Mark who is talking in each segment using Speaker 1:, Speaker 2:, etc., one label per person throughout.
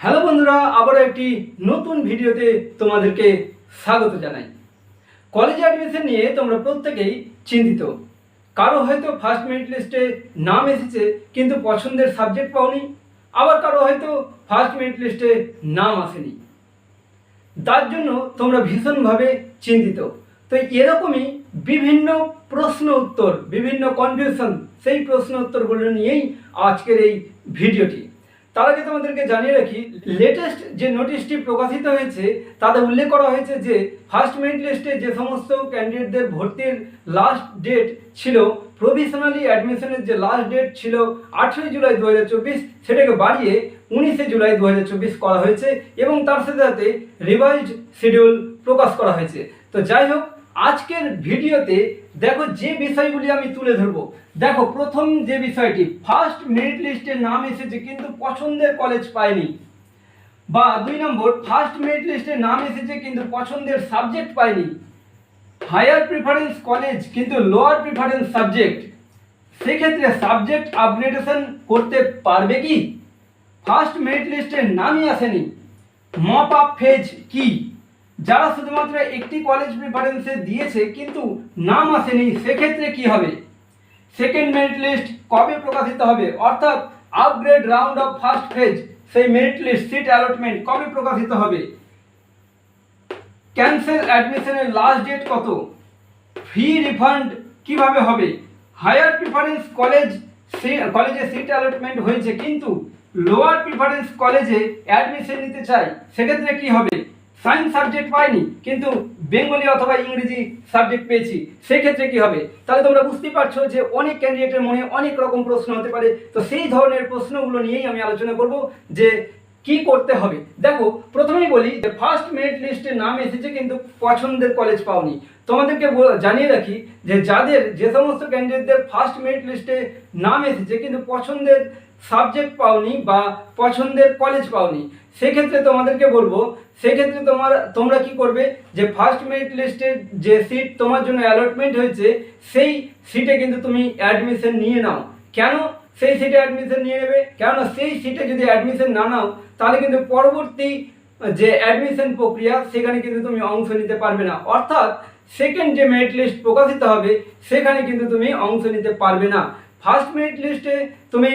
Speaker 1: Hello বন্ধুরা, আবারও একটি নতুন ভিডিওতে তোমাদেরকে স্বাগত জানাই। কলেজে অ্যাডমিশন নিয়ে তোমরা প্রত্যেকেই চিন্তিত। কারও হয়তো ফার্স্ট মেরিট লিস্টে নাম এসেছে, কিন্তু পছন্দের সাবজেক্ট পাওনি। আবার কারও হয়তো ফার্স্ট মেরিট লিস্টে নাম আসেনি। তার জন্য তোমরা ভীষণভাবে চিন্তিত। তো এরকমই বিভিন্ন প্রশ্ন উত্তর, বিভিন্ন কনফিউশন সেই প্রশ্ন উত্তরগুলো নিয়েই আজকের এই ভিডিওটি। তার আগে তোমাদেরকে জানিয়ে রাখি লেটেস্ট যে নোটিশটি প্রকাশিত হয়েছে, তাতে উল্লেখ করা হয়েছে যে ফার্স্ট মেরিট লিস্টে যে সমস্ত ক্যান্ডিডেটদের ভর্তির লাস্ট ডেট ছিল প্রভিশনালি অ্যাডমিশনের যে লাস্ট ডেট ছিল আঠেরোই জুলাই দু হাজার চব্বিশ, সেটাকে বাড়িয়ে উনিশে জুলাই দু হাজার চব্বিশ করা হয়েছে এবং তার সাথে সাথে রিভাইজড শিডিউল প্রকাশ করা হয়েছে। তো যাই হোক আজকের ভিডিওতে দেখো যে বিষয়গুলি আমি তুলে ধরবো। দেখো, প্রথম যে বিষয়টি ফার্স্ট মেরিট লিস্টে নাম এসেছে কিন্তু পছন্দের কলেজ পায়নি। বা দুই নম্বর ফার্স্ট মেরিট লিস্টে নাম এসেছে কিন্তু পছন্দের সাবজেক্ট পায়নি। হায়ার প্রিফারেন্স কলেজ কিন্তু লোয়ার প্রিফারেন্স সাবজেক্ট সেক্ষেত্রে সাবজেক্ট আপগ্রেডেশন করতে পারবে কি? ফার্স্ট মেরিট লিস্টে নামই আসেনি। মপ আপ ফেজ কি? যারা শুধুমাত্র একটি কলেজ প্রিফারেন্সে দিয়েছে, কিন্তু নাম আসেনি, সেক্ষেত্রে কি হবে? সেকেন্ড মেরিট লিস্ট কবে প্রকাশিত হবে? অর্থাৎ upgrade round of first phase সেই মেরিট লিস্ট সিট অ্যালটমেন্ট কবে প্রকাশিত হবে? ক্যান্সেল অ্যাডমিশনের লাস্ট ডেট কত? ফি রিফান্ড কীভাবে হবে? হায়ার প্রিফারেন্স কলেজ কলেজে সিট অ্যালটমেন্ট হয়েছে, কিন্তু লোয়ার প্রিফারেন্স কলেজে অ্যাডমিশন নিতে চাই সেক্ষেত্রে কি হবে? সায়েন্স সাবজেক্ট পাইনি, কিন্তু বেঙ্গলি অথবা ইংরেজি সাবজেক্ট পেয়েছি, সেক্ষেত্রে কি হবে? তাহলে তোমরা বুঝতেই পারছ যে অনেক ক্যান্ডিডেটের মনে অনেক রকম প্রশ্ন হতে পারে। তো সেই ধরনের প্রশ্নগুলো নিয়েই আমি আলোচনা করব যে কি করতে হবে। দেখো, প্রথমেই বলি যে ফার্স্ট মেরিট লিস্টে নাম এসেছে কিন্তু পছন্দের কলেজ পাওনি। তোমাদেরকে জানিয়ে রাখি যে যাদের যে সমস্ত ক্যান্ডিডেটদের ফার্স্ট মেরিট লিস্টে নাম এসেছে কিন্তু পছন্দের সাবজেক্ট পাওনি বা পছন্দের কলেজ পাওনি, সেক্ষেত্রে তোমাদেরকে বলব সেক্ষেত্রে তোমার, তোমরা কি করবে যে ফার্স্ট মেরিট লিস্টে যে সিট তোমার জন্য অ্যালটমেন্ট হয়েছে, সেই সিটে কিন্তু তুমি অ্যাডমিশন নিয়ে নাও। কেন সেই সিটে অ্যাডমিশন নিয়ে নেবে? কেননা সেই সিটে যদি অ্যাডমিশন না নাও, তাহলে কিন্তু পরবর্তী যে অ্যাডমিশন প্রক্রিয়া, সেখানে কিন্তু তুমি অংশ নিতে পারবে না। অর্থাৎ সেকেন্ড যে মেরিট লিস্ট প্রকাশিত হবে, সেখানে কিন্তু তুমি অংশ নিতে পারবে না। ফার্স্ট মেরিট লিস্টে তুমি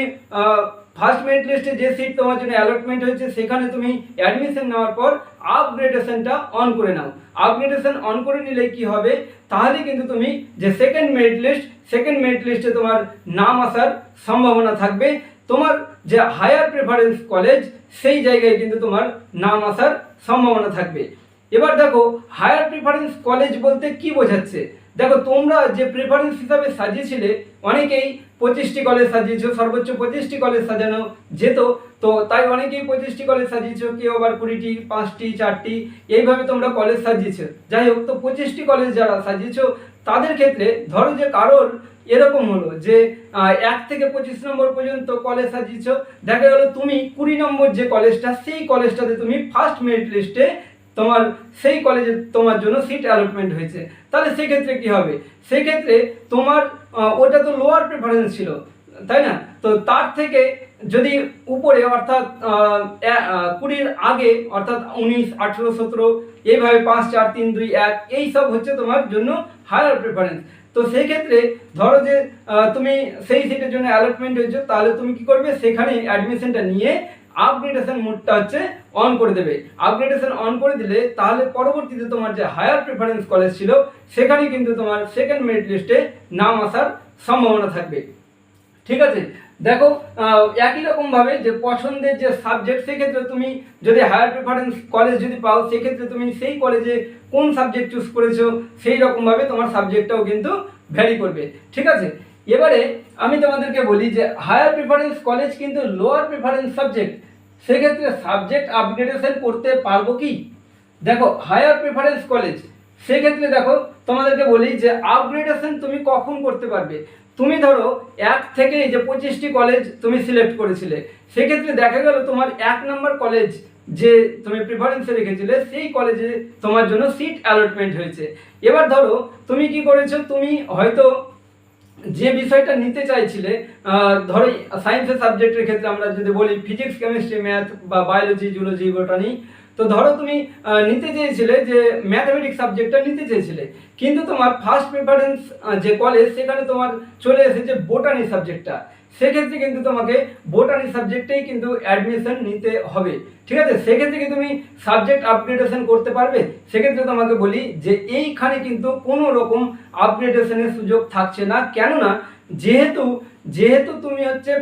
Speaker 1: ফার্স্ট মেরিট লিস্টে যে সিট তোমার জন্য অ্যালটমেন্ট হয়েছে, সেখানে তুমি অ্যাডমিশন নেওয়ার পর আপগ্রেডেশনটা অন করে নাও। আপগ্রেডেশন অন করে নিলে কি হবে? তাহলে কিন্তু তুমি যে second merit list second merit লিস্টে তোমার নাম আসার সম্ভাবনা থাকবে। তোমার যে হায়ার প্রেফারেন্স কলেজ সেই জায়গায় কিন্তু তোমার নাম আসার সম্ভাবনা থাকবে। এবার দেখো হায়ার প্রিফারেন্স কলেজ বলতে কি বোঝাচ্ছে? দেখো, তোমরা যে প্রেফারেন্স হিসাবে সাজিয়েছিলে, অনেকেই পঁচিশটি কলেজ সাজিয়েছো, সর্বোচ্চ পঁচিশটি কলেজ সাজানো যেত, তো তাই অনেকেই পঁচিশটি কলেজ সাজিয়েছো, কেউ আবার কুড়িটি, পাঁচটি, চারটি, এইভাবে তোমরা কলেজ সাজিয়েছো। যাই হোক, তো পঁচিশটি কলেজ যারা সাজিয়েছো, তাদের ক্ষেত্রে ধরো যে কারোর এরকম হলো যে এক থেকে পঁচিশ নম্বর পর্যন্ত কলেজ সাজিয়েছো, দেখা গেলো তুমি কুড়ি নম্বর যে কলেজটা, সেই কলেজটাতে তুমি ফার্স্ট মেরিট লিস্টে তোমার সেই কলেজে তোমার জন্য সিট অ্যালটমেন্ট হয়েছে। তাহলে সেক্ষেত্রে কি হবে? সেক্ষেত্রে তোমার ওটা তো লোয়ার প্রেফারেন্স ছিল, তাই না? তো তার থেকে যদি উপরে অর্থাৎ কুড়ির আগে, অর্থাৎ উনিশ, আঠেরো, সতেরো, এইভাবে পাঁচ, চার, তিন, দুই, এক, এই সব হচ্ছে তোমার জন্য হায়ার প্রেফারেন্স তো সেই ক্ষেত্রে ধরো যে তুমি সেই সিটের জন্য অ্যালটমেন্ট হয়েছে, তাহলে তুমি কি করবে? সেখানে অ্যাডমিশনটা নিয়ে আপগ্রেডেশন মোডটা হচ্ছে অন করে দেবে। আপগ্রেডেশন অন করে দিলে তাহলে পরবর্তীতে তোমার যে হায়ার প্রেফারেন্স কলেজ ছিল, সেখানে কিন্তু তোমার সেকেন্ড মেরিট লিস্টে নাম আসার সম্ভাবনা থাকবে। ঠিক আছে? দেখো একই রকমভাবে যে পছন্দের যে সাবজেক্ট সেক্ষেত্রে তুমি যদি হায়ার প্রেফারেন্স কলেজ যদি পাও, সেক্ষেত্রে তুমি সেই কলেজে কোন সাবজেক্ট চুজ করেছ, সেই রকমভাবে তোমার সাবজেক্টটাও কিন্তু ভ্যারি করবে। ঠিক আছে? এবারে আমি তোমাদেরকে বলি যে হায়ার প্রিফারেন্স কলেজ কিন্তু লোয়ার প্রিফারেন্স সাবজেক্ট সেক্ষেত্রে সাবজেক্ট আপগ্রেডেশন করতে পারব কি? দেখো হায়ার প্রিফারেন্স কলেজ সেক্ষেত্রে দেখো, তোমাদেরকে বলি যে আপগ্রেডেশন তুমি কখন করতে পারবে? তুমি ধরো, এক থেকে যে পঁচিশটি কলেজ তুমি সিলেক্ট করেছিলে, সেক্ষেত্রে দেখা গেল তোমার এক নম্বর কলেজ যে তুমি প্রিফারেন্সে রেখেছিলে, সেই কলেজে তোমার জন্য সিট অ্যালটমেন্ট হয়েছে। এবার ধরো, তুমি কি করেছ? তুমি হয়তো যে বিষয়টা নিতে চাইছিলে ধরো সায়েন্সের সাবজেক্টের ক্ষেত্রে আমরা যদি বলি ফিজিক্স কেমিস্ট্রি ম্যাথ বা বায়োলজি জুলজি বোটানি তো ধরো তুমি নিতে চেয়েছিলে যে ম্যাথমেটিক্স সাবজেক্টটা নিতে চেয়েছিলে, কিন্তু তোমার ফার্স্ট প্রেফারেন্স যে কলেজ সেখানে তোমার চলে এসেছে বোটানি সাবজেক্টটা সেক্ষেত্রে কিন্তু তোমাকে বোটানি সাবজেক্টেই কিন্তু অ্যাডমিশন নিতে হবে। ঠিক আছে? সেক্ষেত্রে কি তুমি সাবজেক্ট আপগ্রেডেশন করতে পারবে? সেক্ষেত্রে তোমাকে বলি যে এইখানে কিন্তু কোনো রকম আপগ্রেডেশনের সুযোগ থাকছে না। কেননা যেহেতু যেহেতু তুমি হচ্ছে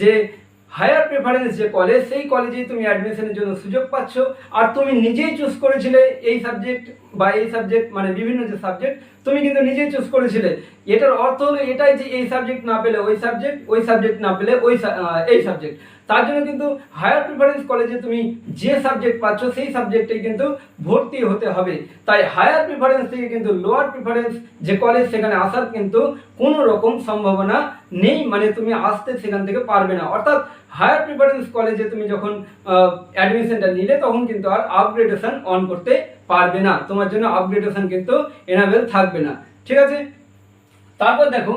Speaker 1: যে হায়ার প্রেফারেন্স যে কলেজ সেই কলেজেই তুমি অ্যাডমিশনের জন্য সুযোগ পাচ্ছ। আর তুমি নিজেই চুজ করেছিলে এই সাবজেক্ট বা এই সাবজেক্ট মানে বিভিন্ন যে সাবজেক্ট তুমি কিন্তু নিজেই চুজ করেছিলে। এটার অর্থ হলো এটাই যে এই সাবজেক্ট না পেলে ওই সাবজেক্ট ওই সাবজেক্ট না পেলে ওই এই সাবজেক্ট তার জন্য কিন্তু হায়ার প্রিফারেন্স কলেজে তুমি যে সাবজেক্ট পাচ্ছ সেই সাবজেক্টে কিন্তু ভর্তি হতে হবে। তাই হায়ার প্রিফারেন্স থেকে কিন্তু লোয়ার প্রিফারেন্স যে কলেজ সেখানে আসার কিন্তু কোনো রকম সম্ভাবনা নেই মানে তুমি আসতে সেখান থেকে পারবে না। অর্থাৎ হায়ার প্রিফারেন্স কলেজে তুমি যখন অ্যাডমিশনটা নিলে তখন কিন্তু আর আপগ্রেডেশন অন করতে পারবে না। তোমার জন্য আপগ্রেডেশন কিন্তু এনাবেল থাকবে না। ঠিক আছে? তারপর দেখো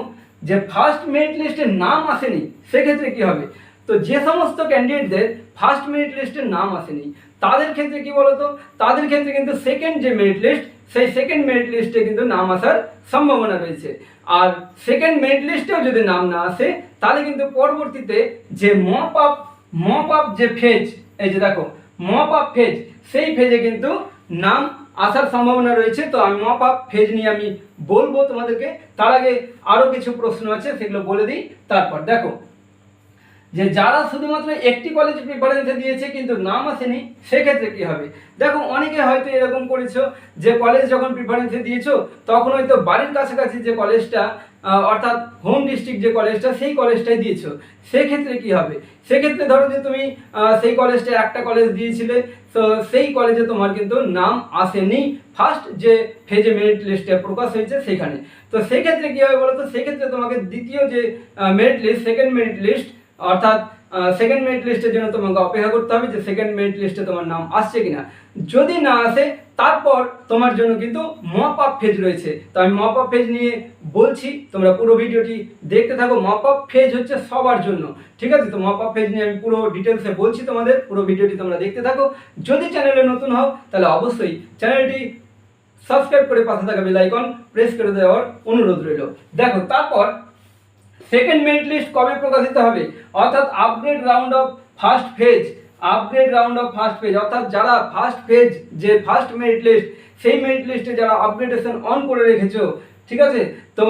Speaker 1: যে ফার্স্ট মেরিট লিস্টে নাম আসেনি, সেক্ষেত্রে কি হবে? তো যে সমস্ত ক্যান্ডিডেটদের ফার্স্ট মেরিট লিস্টের নাম আসেনি, তাদের ক্ষেত্রে কি বলতো? তাদের ক্ষেত্রে কিন্তু সেকেন্ড যে মেরিট লিস্ট সেই সেকেন্ড মেরিট লিস্টে কিন্তু নাম আসার সম্ভাবনা রয়েছে। আর সেকেন্ড মেরিট লিস্টেও যদি নাম না আসে, তাহলে কিন্তু পরবর্তীতে যে মপ আপ মপ আপ যে ফেজ এই যে দেখো মপ আপ ফেজ সেই ফেজে কিন্তু নাম আসার সম্ভাবনা রয়েছে। তো আমি মপ আপ ফেজ নিয়ে আমি বলব তোমাদেরকে। তার আগে আরও কিছু প্রশ্ন আছে, সেগুলো বলে দিই, তারপর দেখো যে যারা শুধুমাত্র একটি কলেজ প্রিফারেন্সে দিয়েছে, কিন্তু নাম আসেনি, সেক্ষেত্রে কি হবে? দেখো, অনেকে হয়তো এরকম করেছ, যে কলেজ যখন প্রিফারেন্সে দিয়েছ, তখন হয়তো বাড়ির কাছাকাছি যে কলেজটা অর্থাৎ হোম ডিস্ট্রিক্ট যে কলেজটা সেই কলেজটাই দিয়েছ। সেক্ষেত্রে কি হবে? সেক্ষেত্রে ধরো যে তুমি সেই কলেজটা একটা কলেজ দিয়েছিলে, তো সেই কলেজে তোমার কিন্তু নাম আসেনি। ফার্স্ট যে ফেজে মেরিট লিস্টে প্রকাশ হয়েছে, সেখানে। তো সেক্ষেত্রে কী হবে বলো তো সেক্ষেত্রে তোমাকে দ্বিতীয় যে merit list second merit list অর্থাৎ সেকেন্ড মেরিট লিস্টের জন্য তোমাকে অপেক্ষা করতে হবে যে সেকেন্ড মেরিট লিস্টে তোমার নাম আসছে কিনা। যদি না আসে, তারপর তোমার জন্য কিন্তু মপ আপ ফেজ রয়েছে। তো আমি মপ আপ ফেজ নিয়ে বলছি, তোমরা পুরো ভিডিওটি দেখতে থাকো। মপ আপ ফেজ হচ্ছে সবার জন্য। ঠিক আছে? তো মপ আপ ফেজ নিয়ে আমি পুরো ডিটেলসে বলছি তোমাদের। পুরো ভিডিওটি তোমরা দেখতে থাকো। যদি চ্যানেলে নতুন হও, তাহলে অবশ্যই চ্যানেলটি সাবস্ক্রাইব করে পাশে থাকা বেল আইকন প্রেস করে দেওয়ার অনুরোধ রইল। দেখো, তারপর সেকেন্ড মেরিট লিস্ট কবে প্রকাশিত হবে? অর্থাৎ upgrade round of first phase upgrade round of first phase অর্থাৎ যারা ফার্স্ট ফেজ যে ফার্স্ট মেরিট লিস্ট সেই মেরিট লিস্টে যারা আপগ্রেডেশন অন করে রেখেছো, ঠিক আছে? তো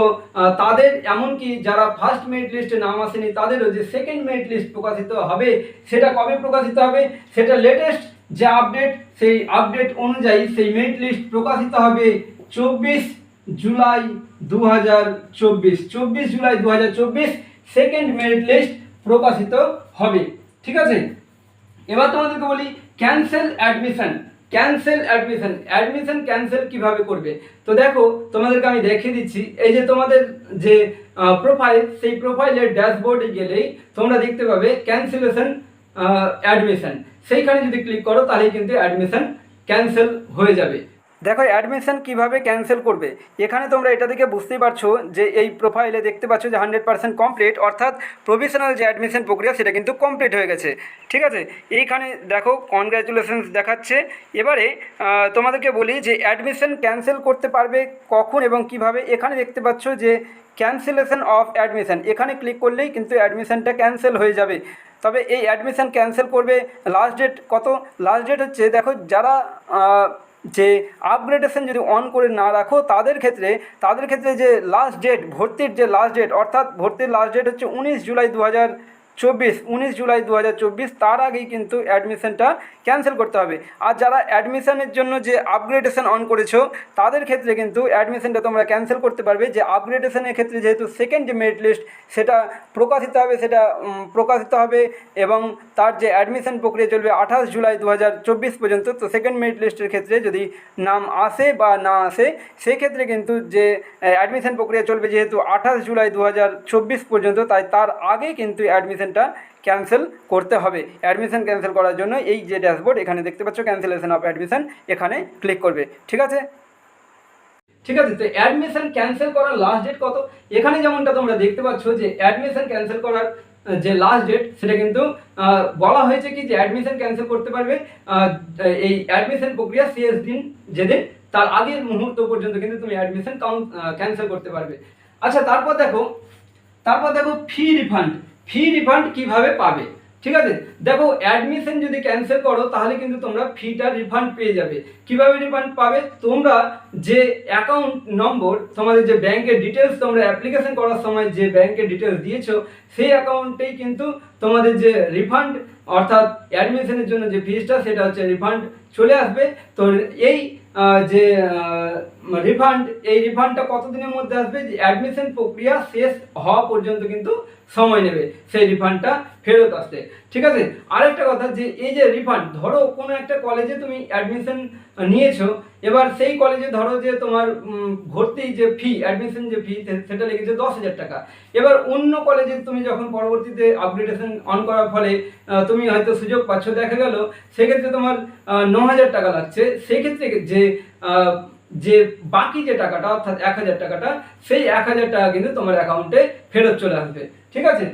Speaker 1: তাদের এমনকি যারা ফার্স্ট মেরিট লিস্টে নাম আসেনি, তাদেরও যে সেকেন্ড মেরিট লিস্ট প্রকাশিত হবে, সেটা কবে প্রকাশিত হবে? সেটা লেটেস্ট যে আপডেট সেই আপডেট অনুযায়ী সেই মেরিট লিস্ট প্রকাশিত হবে চব্বিশ জুলাই দু হাজার চব্বিশ। চব্বিশ জুলাই দু হাজার চব্বিশ সেকেন্ড মেরিট লিস্ট প্রকাশিত হবে। ঠিক আছে? এবার তোমাদেরকে বলি cancel admission cancel admission admission cancel কীভাবে করবে? তো দেখো, তোমাদেরকে আমি দেখিয়ে দিচ্ছি। এই যে তোমাদের যে প্রোফাইল সেই প্রোফাইলের ড্যাশবোর্ডে গেলেই তোমরা দেখতে পাবে ক্যান্সেলেশন অ্যাডমিশন সেইখানে যদি ক্লিক করো তাহলে কিন্তু অ্যাডমিশন ক্যান্সেল হয়ে যাবে। দেখো অ্যাডমিশন কীভাবে ক্যান্সেল করবে? এখানে তোমরা এটা থেকে বুঝতেই পারছ যে এই প্রোফাইলে দেখতে পাচ্ছ যে হান্ড্রেড পার্সেন্ট কমপ্লিট অর্থাৎ প্রভিশনাল যে অ্যাডমিশন প্রক্রিয়া সেটা কিন্তু কমপ্লিট হয়ে গেছে। ঠিক আছে? এইখানে দেখো কনগ্র্যাচুলেশনস দেখাচ্ছে। এবারে তোমাদেরকে বলি যে অ্যাডমিশন ক্যান্সেল করতে পারবে কখন এবং কীভাবে? এখানে দেখতে পাচ্ছ যে ক্যান্সেলেশন অফ অ্যাডমিশন এখানে ক্লিক করলেই কিন্তু অ্যাডমিশনটা ক্যান্সেল হয়ে যাবে। তবে এই অ্যাডমিশন ক্যান্সেল করবে লাস্ট ডেট কত? লাস্ট ডেট হচ্ছে, দেখো, যারা যে আপগ্রেডেশন যদি অন করে না রাখো, তাদের ক্ষেত্রে তাদের ক্ষেত্রে যে লাস্ট ডেট ভর্তির যে লাস্ট ডেট অর্থাৎ ভর্তির লাস্ট ডেট হচ্ছে উনিশ জুলাই দু হাজার চব্বিশ, উনিশ জুলাই দু হাজার চব্বিশ, তার আগেই কিন্তু অ্যাডমিশনটা ক্যান্সেল করতে হবে। আর যারা অ্যাডমিশনের জন্য যে আপগ্রেডেশন অন করেছ, তাদের ক্ষেত্রে কিন্তু অ্যাডমিশনটা তোমরা ক্যান্সেল করতে পারবে। যে আপগ্রেডেশনের ক্ষেত্রে যেহেতু সেকেন্ড যে মেরিট লিস্ট সেটা প্রকাশিত হবে, সেটা প্রকাশিত হবে এবং তার যে অ্যাডমিশন প্রক্রিয়া চলবে আঠাশ জুলাই দু হাজার চব্বিশ পর্যন্ত, তো সেকেন্ড মেরিট লিস্টের ক্ষেত্রে যদি নাম আসে বা না আসে, সেক্ষেত্রে কিন্তু যে, অ্যাডমিশন প্রক্রিয়া চলবে যেহেতু আঠাশ জুলাই দু হাজার চব্বিশ পর্যন্ত, তাই তার আগে কিন্তু অ্যাডমিশনটা ক্যান্সেল করতে হবে। অ্যাডমিশন ক্যান্সেল করার জন্য এই যে ড্যাশবোর্ড এখানে দেখতে পাচ্ছ ক্যান্সেলেশন অফ অ্যাডমিশন এখানে ক্লিক করবে। ঠিক আছে? ঠিক আছে, তো অ্যাডমিশন ক্যান্সেল করার লাস্ট ডেট কত? এখানে যেমনটা তোমরা দেখতে পাচ্ছ যে অ্যাডমিশন ক্যান্সেল করার যে লাস্ট ডেট সেটা কিন্তু বলা হয়েছে কি যে অ্যাডমিশন ক্যান্সেল করতে পারবে এই অ্যাডমিশন প্রক্রিয়া শেষ দিন, যেদিন, তার আগের মুহূর্ত পর্যন্ত কিন্তু তুমি অ্যাডমিশন ক্যান্সেল করতে পারবে। আচ্ছা তারপর দেখো তারপর দেখো ফি রিফান্ড ফি রিফান্ড কীভাবে পাবে? ঠিক আছে? দেখো অ্যাডমিশন যদি ক্যান্সেল করো, তাহলে কিন্তু তোমরা ফিটা রিফান্ড পেয়ে যাবে। কীভাবে রিফান্ড পাবে? তোমরা যে অ্যাকাউন্ট নম্বর তোমাদের যে ব্যাংকের ডিটেলস তোমরা অ্যাপ্লিকেশন করার সময় যে ব্যাংকের ডিটেলস দিয়েছ, সেই অ্যাকাউন্টেই কিন্তু তোমাদের যে রিফান্ড অর্থাৎ অ্যাডমিশনের জন্য যে ফিজটা সেটা হচ্ছে রিফান্ড চলে আসবে। তো এই যে রিফান্ড এই রিফান্ডটা কতদিনের মধ্যে আসবে? যে অ্যাডমিশন প্রক্রিয়া শেষ হওয়া পর্যন্ত কিন্তু সময় নেবে। সেই রিফান্ডটা ফেরত আসতে। ঠিক আছে? আরেকটা কথা যে, এই যে রিফান্ড ধরো কোনো একটা কলেজে তুমি অ্যাডমিশন নিয়েছো, এবার সেই কলেজে ধরো যে তোমার ভর্তি যে ফি অ্যাডমিশন যে ফি সেটা লেগেছে দশ হাজার টাকা। এবার অন্য কলেজে তুমি যখন পরবর্তীতে আপগ্রেডেশন অন করার ফলে তুমি হয়তো সুযোগ পাচ্ছ, দেখা গেল, সেক্ষেত্রে তোমার ন হাজার টাকা লাগছে। সেক্ষেত্রে যে যে বাকি যে টাকাটা, অর্থাৎ এক হাজার টাকাটা, সেই এক হাজার টাকা কিন্তু তোমার অ্যাকাউন্টে ফেরত চলে আসবে। ঠিক আছে?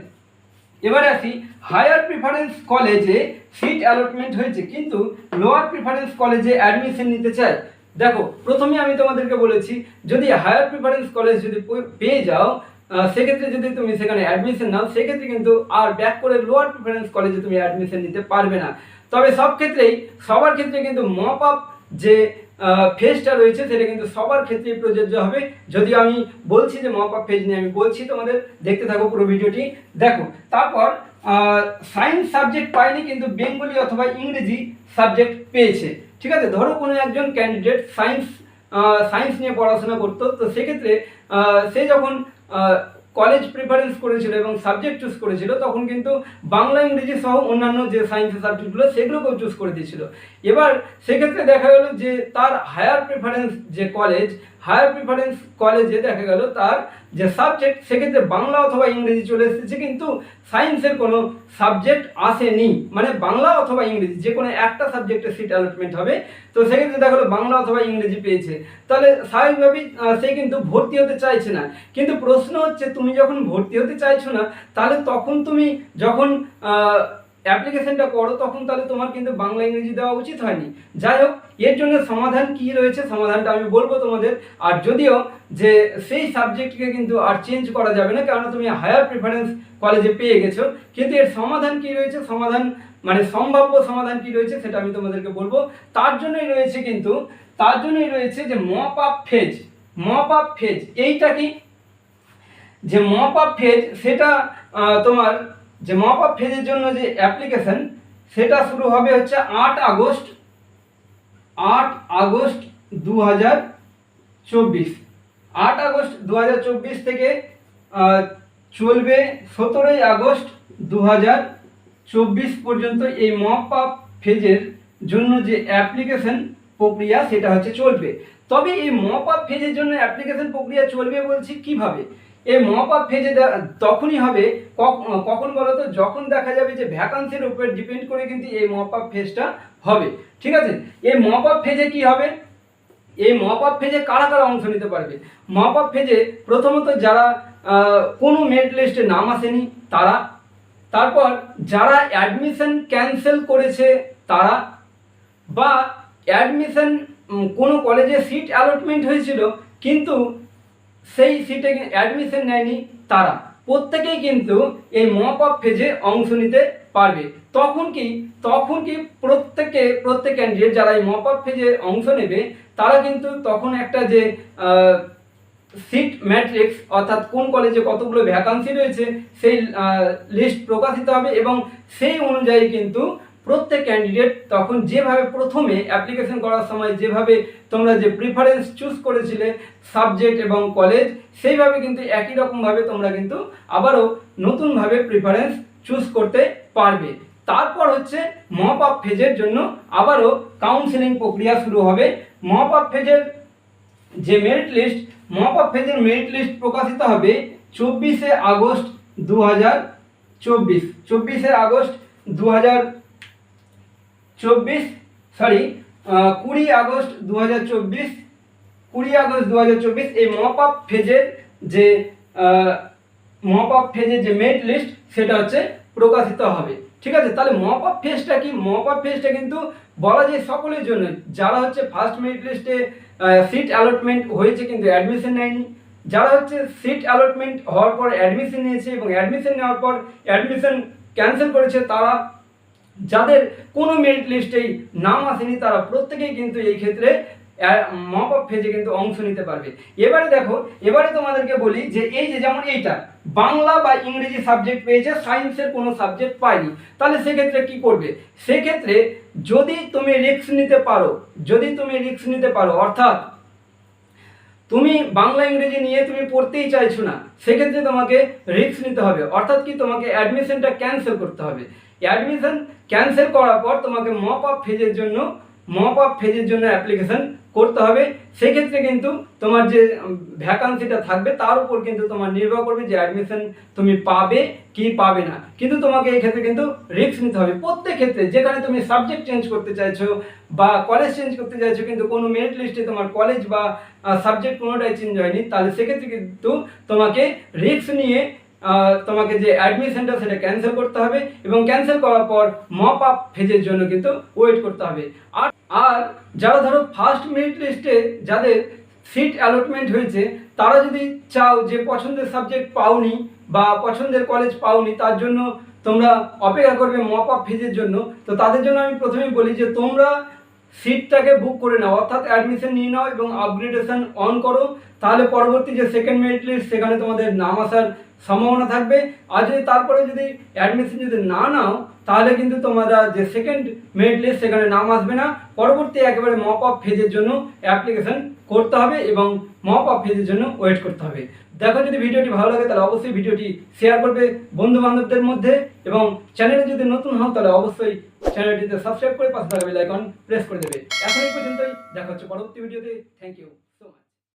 Speaker 1: এবারে আসি হায়ার প্রিফারেন্স কলেজে সিট অ্যালটমেন্ট হয়েছে, কিন্তু লোয়ার প্রিফারেন্স কলেজে অ্যাডমিশন নিতে চায়। দেখো, প্রথমে আমি তোমাদেরকে বলেছি, যদি হায়ার প্রিফারেন্স কলেজ যদি পেয়ে যাও সেক্ষেত্রে যদি তুমি সেখানে অ্যাডমিশন নাও, সেক্ষেত্রে কিন্তু আর ব্যাক করে লোয়ার প্রিফারেন্স কলেজে তুমি অ্যাডমিশন নিতে পারবে না। তবে সব ক্ষেত্রেই, সবার ক্ষেত্রে কিন্তু মপ আপ যে ফেজটা রয়েছে, সেটা কিন্তু সবার ক্ষেত্রেই প্রযোজ্য হবে। যদি আমি বলছি যে মপ ফেজ নিয়ে আমি বলছি তোমাদের, দেখতে থাকো পুরো ভিডিওটি। দেখো, তারপর সায়েন্স সাবজেক্ট পায়নি কিন্তু বেঙ্গলি অথবা ইংরেজি সাবজেক্ট পেয়েছে। ঠিক আছে? ধরো কোনো একজন ক্যান্ডিডেট সায়েন্স সায়েন্স নিয়ে পড়াশোনা করতো, তো সেক্ষেত্রে সে যখন কলেজ প্রিফারেন্স করেছিল এবং সাবজেক্ট চুজ করেছিল, তখন কিন্তু বাংলা, ইংরেজি সহ অন্যান্য যে সায়েন্সের সাবজেক্টগুলো সেগুলোকেও চুজ করে দিয়েছিল। এবার সেক্ষেত্রে দেখা গেল যে তার হায়ার প্রিফারেন্স যে কলেজ হায়ার প্রিফারেন্স কলেজে দেখা গেল, তার যে সাবজেক্ট সেক্ষেত্রে বাংলা অথবা ইংরেজি চলে এসেছে, কিন্তু সায়েন্সের কোনো সাবজেক্ট আসেনি। মানে বাংলা অথবা ইংরেজি, যে কোনো একটা সাবজেক্টের সিট অ্যালটমেন্ট হবে। তো সেক্ষেত্রে দেখা গেলো বাংলা অথবা ইংরেজি পেয়েছে। তাহলে স্বাভাবিকভাবেই সে কিন্তু ভর্তি হতে চাইছে না। কিন্তু প্রশ্ন হচ্ছে, তুমি যখন ভর্তি হতে চাইছো না, তাহলে তখন তুমি যখন অ্যাপ্লিকেশনটা করো, তখন তাহলে তোমার কিন্তু বাংলা ইংরেজি দেওয়া উচিত হয়নি। যাই হোক এর জন্য সমাধান কি রয়েছে? সমাধানটা আমি বলব তোমাদের। আর যদিও যে সেই সাবজেক্টকে কিন্তু আর চেঞ্জ করা যাবে না কারণ তুমি হায়ার প্রিফারেন্স কলেজে পেয়ে গেছো। কিন্তু এর সমাধান কি রয়েছে? সমাধান মানে সম্ভাব্য সমাধান কি রয়েছে সেটা আমি তোমাদেরকে বলব। তার জন্যই রয়েছে কিন্তু, তার জন্যই রয়েছে যে mop up phase mop up phase এইটা কি? যে মপ আপ ফেজ সেটা তোমার, যে মপ আপ ফেজের জন্য যে অ্যাপ্লিকেশন সেটা শুরু হবে হচ্ছে আট আগস্ট আট আগস্ট দু হাজার চব্বিশ। আট আগস্ট দু হাজার চব্বিশ থেকে চলবে সতেরোই আগস্ট দু হাজার চব্বিশ পর্যন্ত এই মপ আপ ফেজের জন্য যে অ্যাপ্লিকেশন প্রক্রিয়া, সেটা হচ্ছে চলবে। তবে এই মপ ফেজের জন্য অ্যাপ্লিকেশন প্রক্রিয়া চলবে বলছি কীভাবে? এই মপ আপ ফেজে তখনই হবে কখন বলো তো যখন দেখা যাবে যে ভ্যাকান্সির উপর ডিপেন্ড করে কিন্তু এই মপ ফেজটা হবে। ঠিক আছে? এই মপ ফেজে কি হবে? এই মপ ফেজে কারা কারা অংশ নিতে পারবে? মপ ফেজে প্রথমত যারা কোনো মেরিট লিস্টে নাম আসেনি, তারা। তারপর যারা অ্যাডমিশন ক্যান্সেল করেছে, তারা। বা অ্যাডমিশন কোনো কলেজে সিট অ্যালটমেন্ট হয়েছিল, কিন্তু সেই সিটে অ্যাডমিশন নেয়নি, তারা। প্রত্যেকেই কিন্তু এই মপ ফেজে অংশ নিতে পারবে। তখন কি? তখন কি প্রত্যেকে, প্রত্যেক ক্যান্ডিডেট যারা এই মপ ফেজে অংশ নেবে, তারা কিন্তু তখন একটা যে সিট ম্যাট্রিক্স অর্থাৎ কোন কলেজে কতগুলো ভ্যাকান্সি রয়েছে, সেই লিস্ট প্রকাশিত হবে এবং সেই অনুযায়ী কিন্তু প্রত্যেক ক্যান্ডিডেট তখন যেভাবে প্রথমে অ্যাপ্লিকেশন করার সময় যেভাবে তোমরা যে প্রিফারেন্স চুজ করেছিলে সাবজেক্ট এবং কলেজ সেইভাবে কিন্তু একই রকমভাবে তোমরা কিন্তু আবারও নতুনভাবে প্রিফারেন্স চুজ করতে পারবে। তারপর হচ্ছে মপ আপ ফেজের জন্য আবারও কাউন্সেলিং প্রক্রিয়া শুরু হবে। মপ আপ ফেজের যে মেরিট লিস্ট মপ আপ ফেজের মেরিট লিস্ট প্রকাশিত হবে চব্বিশে আগস্ট দু হাজার চব্বিশ। চব্বিশে আগস্ট দু হাজার চব্বিশ সরি কুড়ি আগস্ট দু হাজার চব্বিশ, কুড়ি আগস্ট দু হাজার চব্বিশ এই মপ ফেজের যে মপ ফেজের যে মেরিট লিস্ট সেটা হচ্ছে প্রকাশিত হবে। ঠিক আছে? তাহলে মপ ফেজটা কি? মপ ফেজটা কিন্তু বলা যায় সকলের জন্য। যারা হচ্ছে ফার্স্ট মেরিট লিস্টে সিট অ্যালটমেন্ট হয়েছে কিন্তু অ্যাডমিশন নেয়নি। যারা হচ্ছে সিট অ্যালটমেন্ট হওয়ার পর অ্যাডমিশন নিয়েছে এবং অ্যাডমিশন নেওয়ার পর অ্যাডমিশন ক্যান্সেল করেছে তারা যাদের কোনো মেরিট লিস্টেই নাম আসেনি, তারা প্রত্যেকেই কিন্তু এই ক্ষেত্রে মপ আপ ফেজে কিন্তু অংশ নিতে পারবে। এবারে দেখো, এবারে তোমাদেরকে বলি যে এই যে যেমন এইটা, বাংলা বা ইংরেজি সাবজেক্ট পেয়েছে সায়েন্সের কোনো সাবজেক্ট পায়নি। তাহলে সেক্ষেত্রে কি করবে? সেক্ষেত্রে যদি তুমি রিস্ক নিতে পারো, যদি তুমি রিস্ক নিতে পারো, অর্থাৎ তুমি বাংলা, ইংরেজি নিয়ে তুমি পড়তেই চাইছো না, সেক্ষেত্রে তোমাকে রিস্ক নিতে হবে। অর্থাৎ কি? তোমাকে অ্যাডমিশনটা ক্যান্সেল করতে হবে। অ্যাডমিশন ক্যান্সেল করার পর তোমাকে মপ আপ ফেজের জন্য মপ আপ ফেজের জন্য অ্যাপ্লিকেশন করতে হবে। সেক্ষেত্রে কিন্তু তোমার যে ভ্যাকান্সিটা থাকবে, তার উপর কিন্তু তোমার নির্ভর করবে যে অ্যাডমিশন তুমি পাবে কি পাবে না। কিন্তু তোমাকে এই ক্ষেত্রে কিন্তু রিস্ক নিতে হবে। প্রত্যেক ক্ষেত্রে যেখানে তুমি সাবজেক্ট চেঞ্জ করতে চাইছো বা কলেজ চেঞ্জ করতে চাইছো, কিন্তু কোনো মেরিট লিস্টে তোমার কলেজ বা সাবজেক্ট কোনোটাই চেঞ্জ হয়নি, তাহলে সেক্ষেত্রে কিন্তু তোমাকে রিস্ক নিয়ে তোমাকে যে অ্যাডমিশনটা সেটা ক্যান্সেল করতে হবে এবং ক্যান্সেল করার পর মপ আপ ফেজের জন্য কিন্তু ওয়েট করতে হবে। আর আর যারা ধরো ফার্স্ট মেরিট লিস্টে যাদের সিট অ্যালটমেন্ট হয়েছে, তারা যদি চাও যে পছন্দের সাবজেক্ট পাওনি বা পছন্দের কলেজ পাওনি, তার জন্য তোমরা অপেক্ষা করবে মপ আপ ফেজের জন্য। তো তাদের জন্য আমি প্রথমেই বলি যে তোমরা সিটটাকে বুক করে নাও, অর্থাৎ অ্যাডমিশন নিয়ে নাও এবং আপগ্রেডেশন অন করো। তাহলে পরবর্তী যে সেকেন্ড মেরিট লিস্ট সেখানে তোমাদের নাম আসার সম্ভাবনা থাকবে। আর যদি তারপরে যদি অ্যাডমিশন যদি না নাও, তাহলে কিন্তু তোমরা যে সেকেন্ড মেরিট লিস্ট সেখানে নাম আসবে না। পরবর্তী একেবারে মপ আপ ফেজের জন্য অ্যাপ্লিকেশন করতে হবে এবং মপ আপ ফেজের জন্য ওয়েট করতে হবে। দেখো, যদি ভিডিওটি ভালো লাগে, তাহলে অবশ্যই ভিডিওটি শেয়ার করবে বন্ধু বান্ধবদের মধ্যে এবং চ্যানেলে যদি নতুন হও, তাহলে অবশ্যই চ্যানেলটিতে সাবস্ক্রাইব করে পাশে থাকা বেল প্রেস করে দেবে। এখন এই পর্যন্তই। দেখা হচ্ছে পরবর্তী ভিডিওতে। Thank you